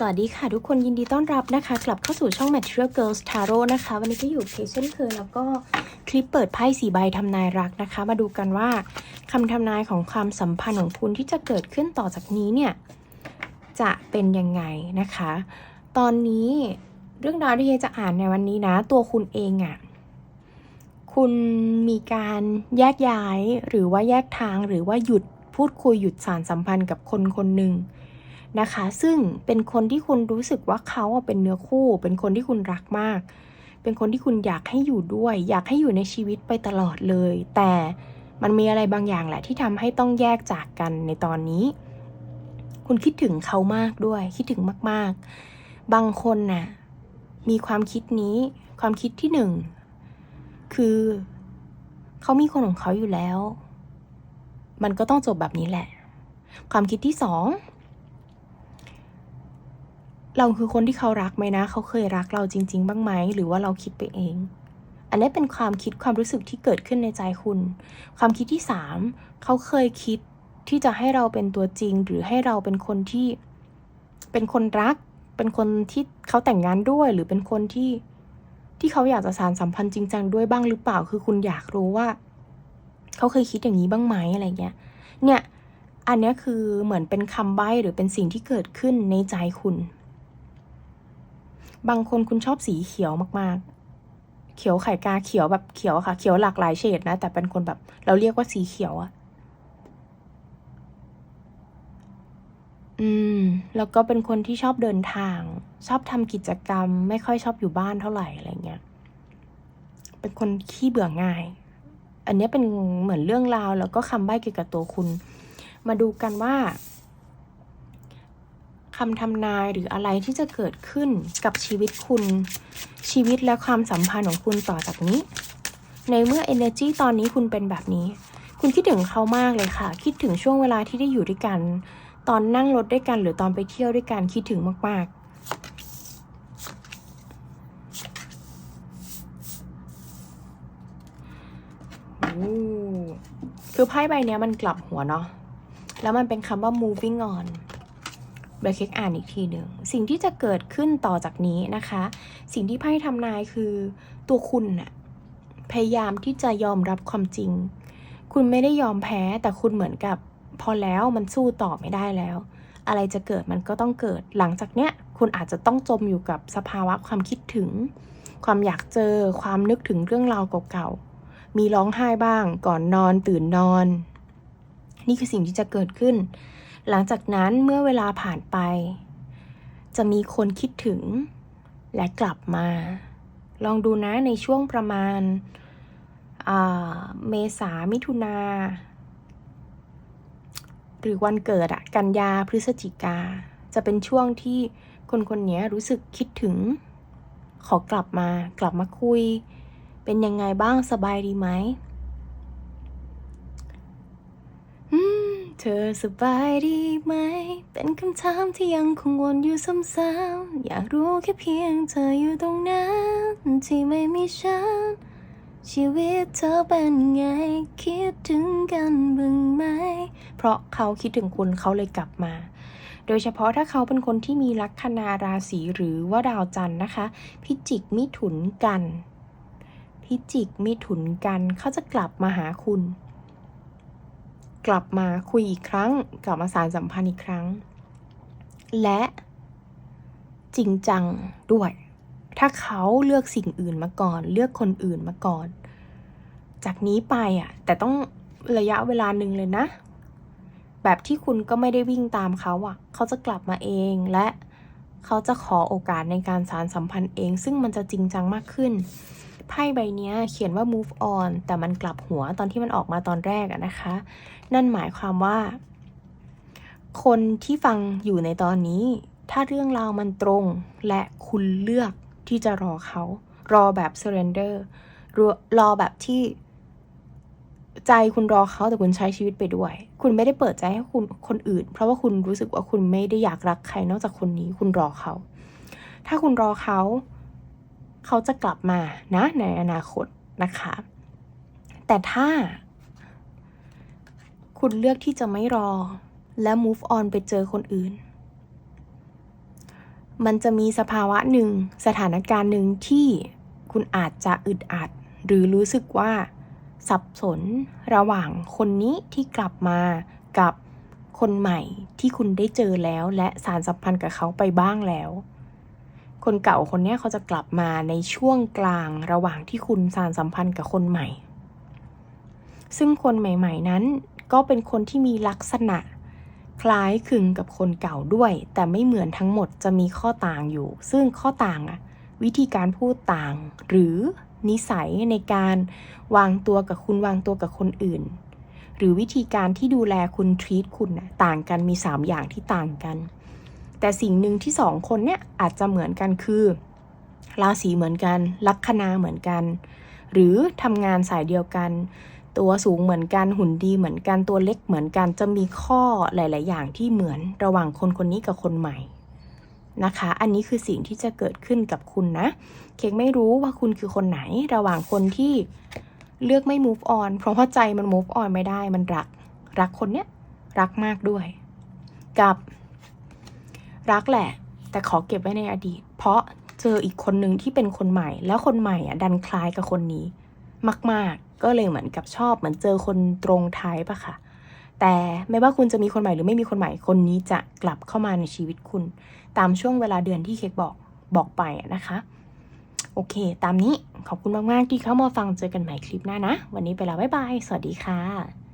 สวัสดีค่ะทุกคนยินดีต้อนรับนะคะ กลับเข้าสู่ช่อง Material Girls Tarot นะคะ วันนี้ก็อยู่เพจเช่นเคยแล้วก็คลิปเปิดไพ่สีใบทำนายรักนะคะ มาดูกันว่าคำทำนายของความสัมพันธ์ของคุณที่จะเกิดขึ้นต่อจากนี้เนี่ย จะเป็นยังไงนะคะ ตอนนี้เรื่องราวที่เฮจะอ่านในวันนี้นะ ตัวคุณเองอะ่ะคุณมีการแยกย้ายหรือว่าแยกทางหรือว่าหยุดพูดคุยหยุดสารสัมพันธ์กับคนคนหนึ่ง นะคะ ซึ่งเป็นคนที่คุณรู้สึกว่าเขาเป็นเนื้อคู่ เป็นคนที่คุณรักมาก เป็นคนที่คุณอยากให้อยู่ด้วย อยากให้อยู่ในชีวิตไปตลอดเลย แต่มันมีอะไรบางอย่างแหละที่ทำให้ต้องแยกจากกันในตอนนี้ คุณคิดถึงเขามากด้วย คิดถึงมาก ๆ บางคนน่ะมีความคิดนี้ ความคิดที่หนึ่งคือ เขามีคนของเขาอยู่แล้ว มันก็ต้องจบแบบนี้แหละ ความคิดที่สอง เราคือคนที่เขารักไหมนะ เขาเคยรักเราจริง ๆ บ้างไหม หรือว่าเราคิดไปเอง อันนี้เป็นความคิดความรู้สึกที่เกิดขึ้นในใจคุณ ความคิดที่สามเขาเคยคิดที่จะให้เราเป็นตัวจริง หรือให้เราเป็นคนที่เป็นคนรัก เป็นคนที่เขาแต่งงานด้วย หรือเป็นคนที่ที่เขาอยากจะสานสัมพันธ์จริงจังด้วยบ้างหรือเปล่า คือคุณอยากรู้ว่า เขาเคยคิดอย่างนี้บ้างไหมอะไรเงี้ย เนี่ย อันนี้คือเหมือนเป็นคำใบ้หรือเป็นสิ่งที่เกิดขึ้นในใจคุณ บางคนคุณชอบสีเขียวมากๆ เขียวไข่กาเขียวแบบเขียวค่ะ เขียวหลากหลายเฉดนะ แต่เป็นคนแบบ เราเรียกว่าสีเขียวอะอืม แล้วก็เป็นคนที่ชอบเดินทาง ชอบทำกิจกรรม ไม่ค่อยชอบอยู่บ้านเท่าไหร่อะไรเงี้ย เป็นคนขี้เบื่อง่าย อันนี้เป็นเหมือนเรื่องราวแล้วก็คำใบ้เกี่ยวกับตัวคุณ มาดูกันว่า คำทำนายหรืออะไรที่จะเกิดขึ้นกับชีวิตคุณ ชีวิตและความสัมพันธ์ของคุณต่อจากนี้ ในเมื่อ energy ตอนนี้คุณเป็นแบบนี้ คุณคิดถึงเขามากเลยค่ะ คิดถึงช่วงเวลาที่ได้อยู่ด้วยกัน ตอนนั่งรถด้วยกันหรือตอนไปเที่ยวด้วยกันคิดถึงมากๆโอ้คือไพ่ใบนี้มันกลับหัวเนาะ แล้วมันเป็นคำว่า moving on เบลเค้กอ่านอีกทีหนึ่งสิ่งที่จะเกิดขึ้นต่อจากนี้นะคะ สิ่งที่ไพ่ทำนายคือตัวคุณน่ะพยายามที่จะยอมรับความจริง คุณไม่ได้ยอมแพ้แต่คุณเหมือนกับ พอแล้วมันสู้ต่อไม่ได้แล้ว อะไรจะเกิดมันก็ต้องเกิด หลังจากเนี้ยคุณอาจจะต้องจมอยู่กับสภาวะความคิดถึง ความอยากเจอความนึกถึงเรื่องราวเก่าๆมีร้องไห้บ้าง ก่อนนอนตื่นนอน นี่คือสิ่งที่จะเกิดขึ้น หลังจากนั้นเมื่อเวลาผ่านไป จะมีคนคิดถึง และกลับมา ลองดูนะในช่วงประมาณเมษามิถุนา หรือวันเกิดอะกันยาพฤศจิกา จะเป็นช่วงที่คนคนนี้รู้สึกคิดถึง ขอกลับมากลับมาคุย เป็นยังไงบ้างสบายดีไหม เธอสบายดีไหม เป็นคำถามที่ยังคงวนอยู่ซ้ำๆอยากรู้แค่เพียงเธออยู่ตรงนั้น ที่ไม่มีฉัน ชีวิตเธอเป็นไง คิดถึงกันบ้างไหม เพราะเขาคิดถึงคุณเขาเลยกลับมา โดยเฉพาะถ้าเขาเป็นคนที่มีลัคนาราศีหรือว่าดาวจันทร์นะคะ พิจิกมิถุนกัน พิจิกมิถุนกันเขาจะกลับมาหาคุณ กลับมาคุยอีกครั้ง กลับมาสารสัมพันธ์อีกครั้ง และจริงจังด้วย ถ้าเขาเลือกสิ่งอื่นมาก่อน เลือกคนอื่นมาก่อน จากนี้ไปอะ แต่ต้องระยะเวลาหนึ่งเลยนะ แบบที่คุณก็ไม่ได้วิ่งตามเขาอะ เขาจะกลับมาเองและเขาจะขอโอกาสในการสารสัมพันธ์เอง ซึ่งมันจะจริงจังมากขึ้น ไพ่ใบนี้เขียนว่า move on แต่มันกลับหัวตอนที่มันออกมาตอนแรกอะนะคะ นั่นหมายความว่า คนที่ฟังอยู่ในตอนนี้ ถ้าเรื่องราวมันตรง และคุณเลือกที่จะรอเขา รอแบบ surrender รอรอแบบที่ใจคุณรอเขาแต่คุณใช้ชีวิตไปด้วย คุณไม่ได้เปิดใจให้คุณคนอื่น เพราะว่าคุณรู้สึกว่าคุณไม่ได้อยากรักใครนอกจากคนนี้ คุณรอเขา ถ้าคุณรอเขา เขาจะกลับมานะในอนาคตนะคะ แต่ถ้า คุณเลือกที่จะไม่รอและ move on ไปเจอคนอื่น มันจะมีสภาวะหนึ่งสถานการณ์หนึ่งที่คุณอาจจะอึดอัด หรือรู้สึกว่าสับสนระหว่างคนนี้ที่กลับมากับคนใหม่ที่คุณได้เจอแล้ว และสารสัมพันธ์กับเขาไปบ้างแล้ว คนเก่าคนนี้เขาจะกลับมาในช่วงกลางระหว่างที่คุณสารสัมพันธ์กับคนใหม่ ซึ่งคนใหม่ ๆ นั้นก็เป็นคนที่มีลักษณะคล้ายคลึงกับคนเก่าด้วย แต่ไม่เหมือนทั้งหมดจะมีข้อต่างอยู่ ซึ่งข้อต่างอะวิธีการพูดต่าง หรือนิสัยในการวางตัวกับคุณวางตัวกับคนอื่น หรือวิธีการที่ดูแลคุณทรีตคุณน่ะต่างกันมี 3 อย่างที่ต่างกัน แต่สิ่งหนึ่งที่สองคนเนี่ยอาจจะเหมือนกันคือ ราศีเหมือนกันลัคนาเหมือนกัน หรือทำงานสายเดียวกัน ตัวสูงเหมือนกันหุ่นดีเหมือนกันตัวเล็กเหมือนกันจะมีข้อหลาย ๆ อย่างที่เหมือนระหว่างคนคนนี้กับคนใหม่นะคะ อันนี้คือสิ่งที่จะเกิดขึ้นกับคุณนะ เค้กไม่รู้ว่าคุณคือคนไหนระหว่างคนที่เลือกไม่ move on เพราะว่าใจมัน move on ไม่ได้ มันรัก รักคนเนี้ย รักมากด้วย กับ รักแหละ แต่ขอเก็บไว้ในอดีต เพราะเจออีกคนหนึ่งที่เป็นคนใหม่ แล้วคนใหม่อะดันคล้ายกับคนนี้ มาก ๆ ก็เลยเหมือนกับชอบเหมือนเจอคนตรงท้ายปะค่ะ แต่ไม่ว่าคุณจะมีคนใหม่หรือไม่มีคนใหม่คนนี้จะกลับเข้ามาในชีวิตคุณ ตามช่วงเวลาเดือนที่เค้กบอกบอกไปนะคะ โอเค ตามนี้ขอบคุณมาก ๆ ที่เข้ามาฟังเจอกันใหม่คลิปหน้านะ วันนี้ไปแล้วบ๊ายบาย สวัสดีค่ะ